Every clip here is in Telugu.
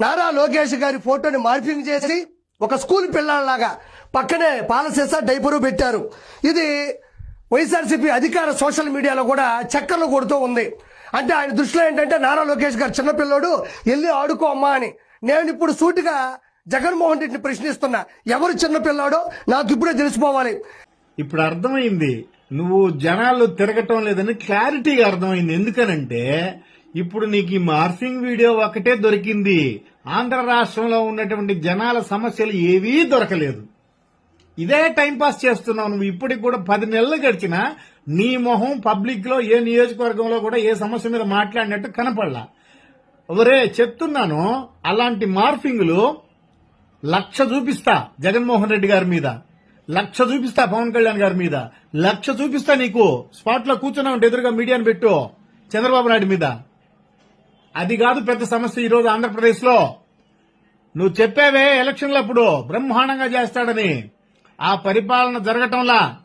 నారా లోకేష్ గారి ఫోటోని మార్పింగ్ చేసి ఒక స్కూల్ పిల్లలాగా పక్కనే పాలసీస డైపరు పెట్టారు. ఇది వైఎస్ఆర్సీపీ అధికార సోషల్ మీడియాలో కూడా చక్కర్లు కొడుతూ ఉంది. అంటే ఆయన దృష్టిలో ఏంటంటే నారా లోకేష్ గారు చిన్నపిల్లోడు వెళ్ళి ఆడుకో అమ్మా అని. నేను ఇప్పుడు సూటిగా జగన్మోహన్ రెడ్డిని ప్రశ్నిస్తున్నా ఎవరు చిన్నపిల్లాడో నాకు ఇప్పుడే తెలిసిపోవాలి. ఇప్పుడు అర్థమైంది. నువ్వు జనాలు తిరగటం లేదని క్లారిటీగా అర్థమైంది. ఎందుకనంటే ఇప్పుడు నీకు ఈ మార్ఫింగ్ వీడియో ఒకటే దొరికింది. ఆంధ్ర రాష్ట్రంలో ఉన్నటువంటి జనాల సమస్యలు ఏవీ దొరకలేదు. ఇదే టైం పాస్ చేస్తున్నావు నువ్వు. ఇప్పటికి కూడా పది నెలలు గడిచినా నీ మొహం పబ్లిక్లో ఏ నియోజకవర్గంలో కూడా ఏ సమస్య మీద మాట్లాడినట్టు కనపడలా. ఒరే చెప్తున్నాను అలాంటి మార్ఫింగ్లు లక్ష చూపిస్తా జగన్మోహన్ రెడ్డి గారి మీద. లక్ష చూపిస్తా పవన్ కళ్యాణ్ గారి మీద. లక్ష చూపిస్తా నీకు. స్పాట్లో కూర్చున్నా ఉంటే ఎదురుగా మీడియాను పెట్టు. చంద్రబాబు నాయుడు మీద. అది కాదు పెద్ద సమస్య ఈరోజు ఆంధ్రప్రదేశ్లో నువ్వు చెప్పావే ఎలక్షన్లప్పుడు బ్రహ్మాండంగా చేస్తాడని. ఆ పరిపాలన జరగటంలా.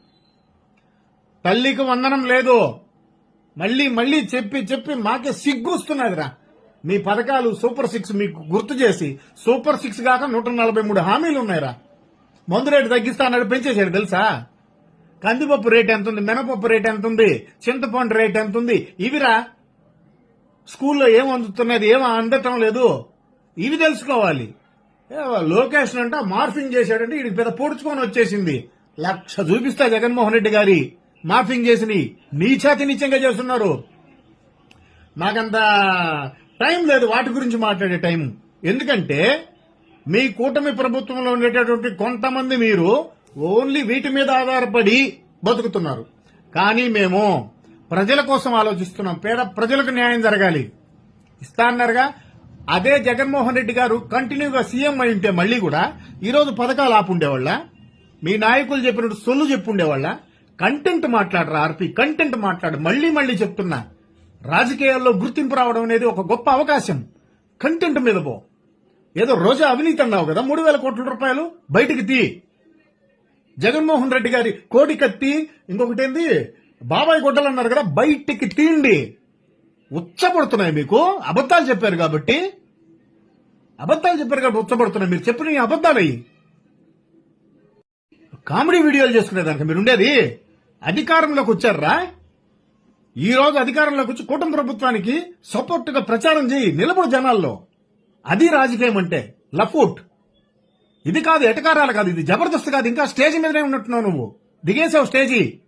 తల్లికి వందనం లేదు. మళ్ళీ మళ్ళీ చెప్పి చెప్పి మాకే సిగ్గు వస్తున్నదిరా మీ పథకాలు సూపర్ సిక్స్ మీకు గుర్తు చేసి సూపర్ సిక్స్ కాక నూట నలభై మూడు హామీలు ఉన్నాయిరా. మందు రేటు తగ్గిస్తా అన్నాడు పెంచేశాడు తెలుసా? కందిపప్పు రేట్ ఎంత ఉంది మినపప్పు రేట్ ఎంత ఉంది చింతపండు రేట్ ఎంత ఉంది ఇవిరా స్కూల్లో ఏం అందుతున్నది ఏం అందటం లేదు. ఇవి తెలుసుకోవాలి. ఏ, లోకేష్ అంట మార్ఫింగ్ చేశాడంటే వీడికి పెద్ద పొడుచుకొని వచ్చేసింది. లక్ష చూపిస్తా జగన్మోహన్ రెడ్డి గారి మార్ఫింగ్ చేసి నీచాతి నీచంగా చేస్తున్నారు. మాకంత టైం లేదు వాటి గురించి మాట్లాడే టైం ఎందుకంటే మీ కూటమి ప్రభుత్వంలో ఉండేటటువంటి కొంతమంది మీరు ఓన్లీ వీటి మీద ఆధారపడి బతుకుతున్నారు. కానీ మేము ప్రజల కోసం ఆలోచిస్తున్నాం. పేద ప్రజలకు న్యాయం జరగాలి. ఇస్తా అన్నారుగా అదే జగన్మోహన్ రెడ్డి గారు కంటిన్యూగా సీఎం అయి ఉంటే మళ్ళీ కూడా ఈరోజు పథకాలు ఆపుండేవాళ్ళ? మీ నాయకులు చెప్పినట్టు సొల్లు చెప్పుండేవాళ్ళ? కంటెంట్ మాట్లాడరా ఆర్పి కంటెంట్ మాట్లాడు మళ్ళీ మళ్ళీ చెప్తున్నా. రాజకీయాల్లో గుర్తింపు రావడం అనేది ఒక గొప్ప అవకాశం. కంటెంట్ మీద పో. ఏదో రోజా అవినీతి అన్నావు కదా మూడు వేల కోట్ల రూపాయలు బయటికి తీ జగన్మోహన్ రెడ్డి గారి కోడి కత్తి ఇంకొకటి ఏంది బాబాయ్ గొడ్డలు అన్నారు కదా బయటికి తీండి. ఉచ్చపడుతున్నాయి మీకు. అబద్ధాలు చెప్పారు కాబట్టి. అబద్ధాలు చెప్పారు కాబట్టి ఉచ్చబడుతున్నాయి మీరు చెప్పిన ఈ కామెడీ వీడియోలు చేసుకునేదానికి మీరు ఉండేది. అధికారంలోకి వచ్చారా? ఈ రోజు అధికారంలోకి వచ్చి కూటమి ప్రభుత్వానికి సపోర్ట్గా ప్రచారం చేయి. నిలబడు జనాల్లో. అది రాజకీయం అంటే. లఫూట్. ఇది కాదు ఎటకారాలు కాదు. ఇది జబర్దస్త్ కాదు. ఇంకా స్టేజ్ మీదనే ఉన్నట్టున్నావు నువ్వు. దిగేసావు స్టేజీ.